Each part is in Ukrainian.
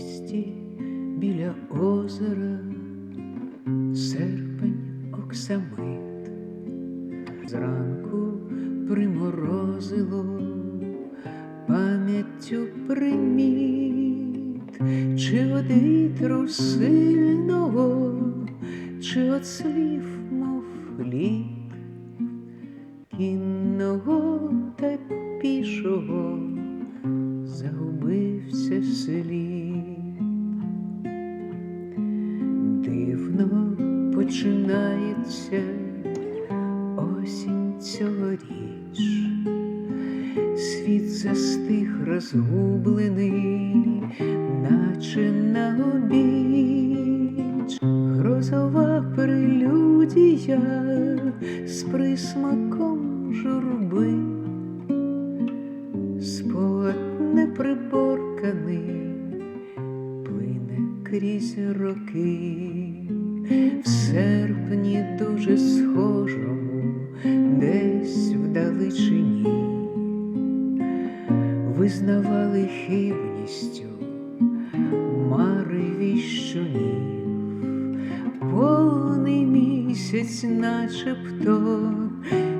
місті біля озера, серпень оксамит, зранку приморозило. Пам'яттю приміт, чи од вітру сильного, чи од слів, мов лід кінного та пішого. Загубився слід. Починається осінь цьогоріч, світ застиг розгублений, наче на обіч, грозова прелюдія з присмаком журби, спогад неприборканий плине крізь роки, в серпні дуже схожому, десь вдалечині, визнавали хибністю мари віщунів, повний місяць, начебто,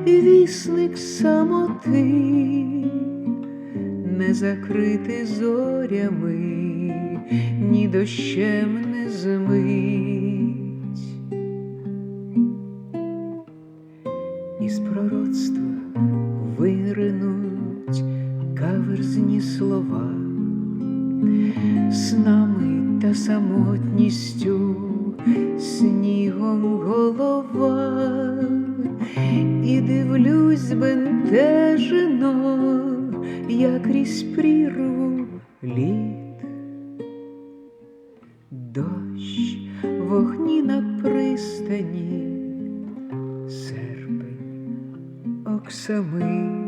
вісник самоти. Не закрити зорями, ні дощем не змить. Із пророцтва виринуть каверзні слова, снами та самотністю, снігом голова, і дивлюсь збентежено, як крізь прірву літ. Дощ, вогні на пристані, серпень, оксамит.